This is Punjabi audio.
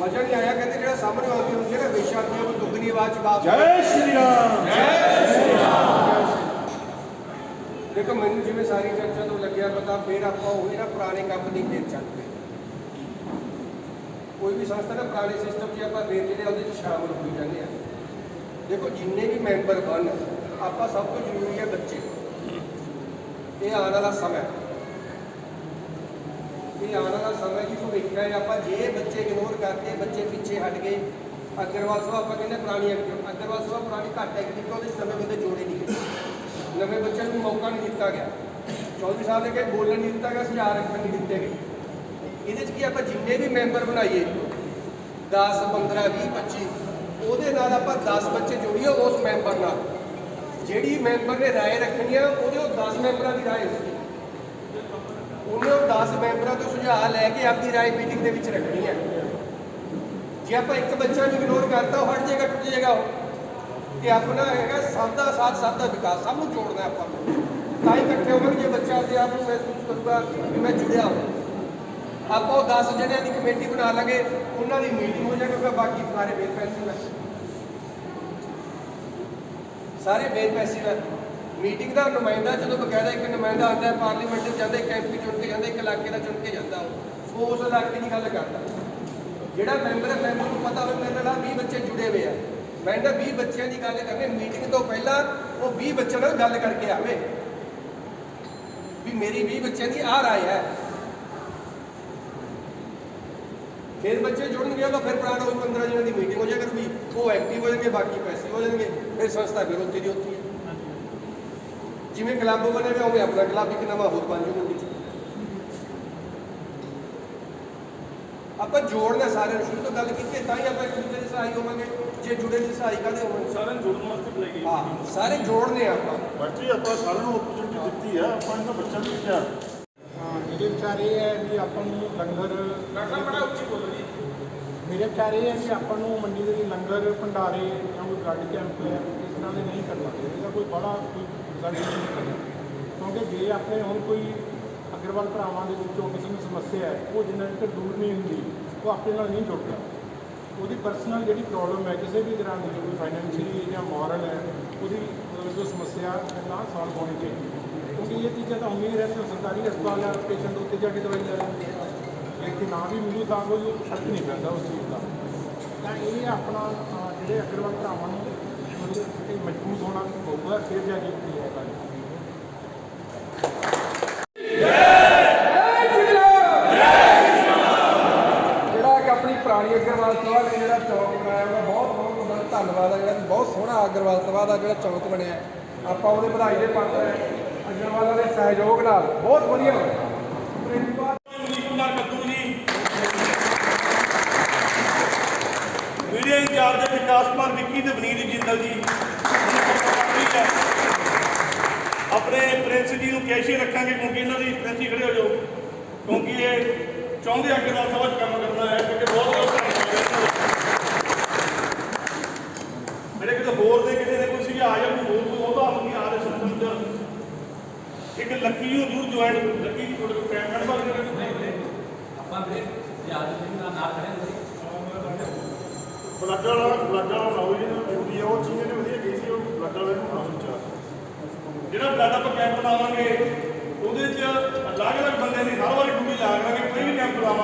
ਮਜ਼ਾ ਨਹੀਂ ਆਇਆ ਕਹਿੰਦੇ ਜਿਹੜਾ ਸਾਹਮਣੇ ਆਉਂਦੀ ਹੁੰਦੀ ਹੈ ਨਾ ਬੇਸ਼ਰਮੀ ਉਹ ਦੁੱਗਣੀ ਆਵਾਜ਼ ਚ ਬਾਤ ਜੈ ਸ਼੍ਰੀ ਰਾਮ। ਦੇਖੋ ਮੈਨੂੰ ਜਿਵੇਂ ਸਾਰੀ ਚਰਚਾ ਤੋਂ ਲੱਗਿਆ ਪਤਾ ਫਿਰ ਆਪਾਂ ਉਹੀ ਨਾ ਪੁਰਾਣੇ ਕੰਮ ਦੀ ਫੇਰ ਚੱਲ ਪਏ ਕੋਈ ਵੀ ਸੰਸਥਾ ਨਾ ਪੁਰਾਣੇ ਸਿਸਟਮ 'ਚ ਆਪਾਂ ਫੇਰ ਜਿਹੜੇ ਉਹਦੇ 'ਚ ਸ਼ਾਮਲ ਹੋਈ ਜਾਂਦੇ ਆ। ਦੇਖੋ ਜਿੰਨੇ ਵੀ ਮੈਂਬਰ ਬਣ ਆਪਾਂ ਸਭ ਤੋਂ ਜ਼ਰੂਰੀ ਹੈ ਬੱਚੇ। ਇਹ ਆਉਣ ਵਾਲਾ ਸਮਾਂ ਹੈ। ਇਹ ਆਉਣ ਵਾਲਾ ਸਮਾਂ ਜੀ ਭਵਿੱਖ ਹੈ। ਆਪਾਂ ਜੇ ਬੱਚੇ ਇਗਨੋਰ ਕਰਦੇ ਬੱਚੇ ਪਿੱਛੇ ਹਟ ਗਏ, ਅਗਰਵਾਲ ਸਾਹਿਬ ਆਪਾਂ ਕਹਿੰਦੇ ਪੁਰਾਣੀ ਐਕਟਿਵ ਅਗਰਵਾਲ ਸਾਹਿਬ ਪੁਰਾਣੀ ਘੱਟ ਐਕਟਿਵ ਉਹਦੇ 'ਚ ਨਵੇਂ ਬੰਦੇ ਜੋੜੇ ਨਹੀਂ ਗਏ। ਨਵੇਂ ਬੱਚਿਆਂ ਨੂੰ ਮੌਕਾ ਨਹੀਂ ਦਿੱਤਾ ਗਿਆ। ਚੌਧਰੀ ਸਾਹਿਬ ਨੇ ਕਿਹਾ ਬੋਲਣ ਨਹੀਂ ਦਿੱਤਾ ਗਿਆ, ਸੁਝਾਅ ਰੱਖਣ ਨਹੀਂ ਦਿੱਤੇ ਗਏ। ਇਹਦੇ 'ਚ ਕੀ ਆਪਾਂ ਜਿੰਨੇ ਵੀ ਮੈਂਬਰ ਬਣਾਈਏ 10 15 20 25 ਉਹਦੇ ਨਾਲ ਆਪਾਂ 10 ਬੱਚੇ ਜੋੜੀਏ ਉਸ ਮੈਂਬਰ ਨਾਲ। ਜਿਹੜੀ ਮੈਂਬਰ ਨੇ ਰਾਏ ਰੱਖਣੀ ਆ, ਉਹਦੇ ਉਹ 10 ਮੈਂਬਰਾਂ ਦੀ ਰਾਏ ਹੋਊਗੀ ਉਹਨੇ ਉਹ 10 ਮੈਂਬਰਾਂ ਤੋਂ ਸੁਝਾਅ ਲੈ ਕੇ ਆਪਣੀ ਰਾਏ ਮੀਟਿੰਗ ਦੇ ਵਿੱਚ ਰੱਖਣੀ ਹੈ। ਜੇ ਆਪਾਂ ਇੱਕ ਬੱਚਾ ਨੂੰ ਇਗਨੋਰ ਕਰਤਾ, ਉਹ ਹਟ ਜਾਏਗਾ, ਟੁੱਟ ਜਾਏਗਾ ਉਹ। ਤੇ ਆਪਣਾ ਹੈਗਾ ਸਭ ਦਾ ਸਾਥ ਸਭ ਦਾ ਵਿਕਾਸ, ਸਭ ਨੂੰ ਜੋੜਨਾ ਆਪਾਂ ਤਾਂ ਹੀ ਇਕੱਠੇ ਹੋਵਾਂਗੇ ਬੱਚਾ ਆਪਣੇ ਆਪ ਨੂੰ ਮਹਿਸੂਸ ਕਰੂਗਾ ਕਿ ਮੈਂ ਜੁੜਿਆ ਹਾਂ ਆਪਾਂ ਉਹ 10 ਜਣਿਆਂ ਦੀ ਕਮੇਟੀ ਬਣਾ ਲਾਂਗੇ, ਉਹਨਾਂ ਦੀ ਮੀਟਿੰਗ ਹੋ ਜਾਏਗਾ ਬਾਕੀ ਸਾਰੇ ਬੇਲ ਪੈਸੇ ਸਾਰੇ ਬੇਲ ਪੈਸੇ ਮੀਟਿੰਗ ਦਾ ਨੁਮਾਇੰਦਾ ਜਦੋਂ ਬਕਾਇਦਾ ਇੱਕ ਨੁਮਾਇੰਦਾ ਆਉਂਦਾ ਪਾਰਲੀਮੈਂਟ 'ਚ ਜਾਂਦਾ, ਇੱਕ ਐਮਪੀ ਚੁਣ ਕੇ ਜਾਂਦਾ, ਇੱਕ ਇਲਾਕੇ ਦਾ ਚੁਣ ਕੇ ਜਾਂਦਾ, ਉਹ ਉਹ ਉਸ ਇਲਾਕੇ ਦੀ ਗੱਲ ਕਰਦਾ। ਜਿਹੜਾ ਮੈਂਬਰ ਹੈ, ਮੈਂਬਰ ਨੂੰ ਪਤਾ ਹੋਵੇ ਮੇਰੇ ਨਾਲ 20 ਬੱਚੇ ਜੁੜੇ ਹੋਏ ਆ। ਮੈਂ ਤਾਂ 20 ਬੱਚਿਆਂ ਦੀ ਗੱਲ ਕਰਨੀ, ਮੀਟਿੰਗ ਤੋਂ ਪਹਿਲਾਂ ਉਹ 20 ਬੱਚਿਆਂ ਨਾਲ ਗੱਲ ਕਰਕੇ ਆਵੇ। ਵੀ ਮੇਰੀ 20 ਬੱਚਿਆਂ ਦੀ ਆਹ ਰਾਏ ਹੈ। ਫਿਰ ਬੱਚੇ ਜੁੜਨਗੇ ਤਾਂ ਫਿਰ ਪੁਰਾਣਾ ਉਹ 15 ਜਣਾਂ ਦੀ ਮੀਟਿੰਗ ਹੋ ਜਾਇਆ ਕਰੂਗੀ ਉਹ ਐਕਟਿਵ ਹੋ ਜਾਣਗੇ, ਬਾਕੀ ਪੈਸੇ ਹੋ ਜਾਣਗੇ, ਫਿਰ ਸੰਸਥਾ ਫਿਰ ਉੱਥੇ ਦੀ ਉੱਥੇ ਜਿਵੇਂ ਕਲੱਬ ਬਣੇ ਹੋਏ ਉਵੇਂ ਆਪਣਾ ਕਲੱਬ ਇੱਕ ਨਵਾਂ ਹੋਰ ਬਣ ਜੂਗਾ। ਵਿੱਚ ਆਪਾਂ ਜੋੜਨਾ ਸਾਰਿਆਂ ਨੂੰ ਸ਼ੁਰੂ ਤੋਂ ਗੱਲ ਕੀਤੀ ਤਾਂ ਹੀ ਆਪਾਂ ਇੱਕ ਦੂਜੇ ਦੇ ਸਹਾਈ ਹੋਵਾਂਗੇ। ਜੇ ਜੁੜੇ ਦੀ ਸਹਾਈ ਕਾਹਦੇ ਹੋਵਾਂਗੇ ਸਾਰਿਆਂ ਨੂੰ ਜੁੜਨ ਵਾਸਤੇ ਗਈ ਹਾਂ ਸਾਰੇ ਜੋੜਨੇ ਆ ਆਪਾਂ। ਬੱਚੇ ਆਪਾਂ ਸਾਰਿਆਂ ਨੂੰ ਓਪਰਚੁਨਿਟੀ ਦਿੱਤੀ ਆ ਆਪਾਂ ਇਹਨਾਂ ਬੱਚਿਆਂ ਨੂੰ ਕਿਹਾ। ਹਾਂ ਮੇਰੇ ਵਿਚਾਰ ਇਹ ਹੈ ਵੀ ਆਪਾਂ ਨੂੰ ਲੰਗਰ ਡਾਕਟਰ ਬੜਾ ਉੱਚੀ ਬੋਲੋ ਜੀ। ਮੇਰੇ ਵਿਚਾਰ ਇਹ ਹੈ ਕਿ ਆਪਾਂ ਨੂੰ ਮੰਡੀ ਦੇ ਲੰਗਰ ਭੰਡਾਰੇ ਜਾਂ ਕੋਈ ਬਲੱਡ ਕੈਂਪ ਇਸ ਤਰ੍ਹਾਂ ਦੇ ਨਹੀਂ ਕਰਨਾ ਚਾਹੀਦਾ। ਇਹਦਾ ਕੋਈ ਬੜਾ ਕੋਈ ਰਿਜ਼ਲਟ ਕਿਉਂਕਿ ਜੇ ਆਪਣੇ ਹੁਣ ਕੋਈ ਅਗਰਵਾਲ ਭਰਾਵਾਂ ਦੇ ਵਿੱਚੋਂ ਕਿਸੇ ਨੂੰ ਸਮੱਸਿਆ ਹੈ, ਉਹ ਜਿੰਨਾ ਚਿਰ ਦੂਰ ਨਹੀਂ ਹੁੰਦੀ, ਉਹ ਆਪਣੇ ਨਾਲ ਨਹੀਂ ਜੁੜਦਾ। ਉਹਦੀ ਪਰਸਨਲ ਜਿਹੜੀ ਪ੍ਰੋਬਲਮ ਹੈ, ਕਿਸੇ ਵੀ ਤਰ੍ਹਾਂ ਦੀ ਕੋਈ ਫਾਈਨੈਂਸ਼ੀਅਲੀ ਜਾਂ ਮੋਰਲ ਹੈ, ਉਹਦੀ ਜੋ ਸਮੱਸਿਆ ਪਹਿਲਾਂ ਸੋਲਵ ਹੋਣੀ ਚਾਹੀਦੀ ਕਿਉਂਕਿ ਇਹ ਚੀਜ਼ਾਂ ਤਾਂ ਉਮੀਦ ਰਹਿੰਦੀ ਸਰਕਾਰੀ ਹਸਪਤਾਲ ਹੈ ਪੇਸ਼ੈਂਟ ਉੱਤੇ ਜਾ ਕੇ ਦਵਾਈ ਲੈ ਲੈਂਦੇ ਆ। ਜੇ ਨਾ ਵੀ ਮਿਲੂ, ਤਾਂ ਕੋਈ ਫ਼ਰਕ ਨਹੀਂ ਪੈਂਦਾ ਉਸ ਚੀਜ਼ ਦਾ। ਤਾਂ ਇਹ ਆਪਣਾ ਜਿਹੜੇ ਅਗਰਵਾਲ ਭਰਾਵਾਂ ਨੂੰ ਮਤਲਬ ਇਹ ਮਜ਼ਬੂਤ ਹੋਣਾ ਪਊਗਾ ਫਿਰ ਜਾ ਕੇ ਕੀ ਹੋਗਾ ਜਿਹੜਾ ਕਿ ਆਪਣੀ ਪੁਰਾਣੀ ਅਗਰਵਾਲ ਸਭਾ ਨੇ ਜਿਹੜਾ ਚੌਕ ਬਣਾਇਆ ਉਹਦਾ ਬਹੁਤ ਬਹੁਤ ਦਾ ਧੰਨਵਾਦ ਹੈ ਜਿਹੜਾ ਬਹੁਤ ਸੋਹਣਾ ਅਗਰਵਾਲ ਸਭਾ ਦਾ ਜਿਹੜਾ ਚੌਕ ਬਣਿਆ। ਹੈ। ਆਪਾਂ ਉਹਦੇ ਵਧਾਈ ਦੇ ਪਾਤਰ ਹੈ ਅਗਰਵਾਲਾਂ ਦੇ ਸਹਿਯੋਗ ਨਾਲ। ਬਹੁਤ ਵਧੀਆ ਹੋਇਆ। Media in charge Vikas Kumar Vicky ਤੇ ਵਨੀਤ ਜਿੰਦਲ ਜੀ ਠੀਕ ਹੈ। ਆਪਣੇ ਪ੍ਰਿੰਸ ਜੀ ਨੂੰ ਕੈਸ਼ੀਅਰ ਰੱਖਾਂਗੇ, ਕਿਉਂਕਿ ਇਹਨਾਂ ਦੀ ਪ੍ਰਿੰਸ ਹੀ ਖੜੇ ਹੋ ਜਾਓ। ਕਿਉਂਕਿ ਇਹ ਚਾਹੁੰਦੇ ਅੱਗੇ ਨਾਲ ਸਭਾ 'ਚ ਕੰਮ ਕਰਨਾ ਹੈ, ਕਿਉਂਕਿ ਬਹੁਤ ਬਹੁਤ ਧੰਨਵਾਦ ਹੈ ਇਹਨਾਂ ਦਾ। ਮੇਰੇ ਕਿਤੇ ਹੋਰ ਦੇ ਕਿਸੇ ਨੇ ਕੋਈ ਸੁਝਾਅ ਜਾਂ ਕੋਈ ਹੋਰ ਕੋਈ ਉਹਦਾ ਆਪਣੀ ਆ ਰਿਹਾ ਸਿਸਟਮ 'ਚ ਇੱਕ ਲੱਕੀ ਨੂੰ ਜ਼ਰੂਰ ਜੁਆਇਨ ਲੱਕੀ ਜੀ ਤੁਹਾਡੇ ਕੋਲ ਕੈਮਰਾ ਬਾਰੇ ਜਿਹੜੇ ਆਪਾਂ ਵੀਰੇ ਯਾਦ ਨਹੀਂ ਨਾਲ ਨਾਲ ਖੜੇ ਹੁੰਦੇ ਬਲੱਡ ਵਾਲਾ ਬਲੱਡ ਵਾਲਾ ਬਣਾਓ ਜੀ ਡਿਊਟੀ ਆ ਉਹ ਚੀਜ਼ ਨੇ ਵਧੀਆ ਕਹੀ ਸੀ, ਉਹ ਬਲੱਡ ਵਾਲੇ ਨੂੰ ਬਣਾਓ ਚਾਰ ਜਿਹੜਾ ਬਲੱਡ ਆਪਾਂ ਕੈਂਪ ਲਾਵਾਂਗੇ, ਉਹਦੇ 'ਚ ਅਲੱਗ-ਅਲੱਗ ਬੰਦੇ ਦੀ ਹਰ ਵਾਰੀ ਡਿਊਟੀ ਲਾ ਕਰਾਂਗੇ ਕੋਈ ਵੀ ਕੈਂਪ ਲਾਵਾਂਗੇ।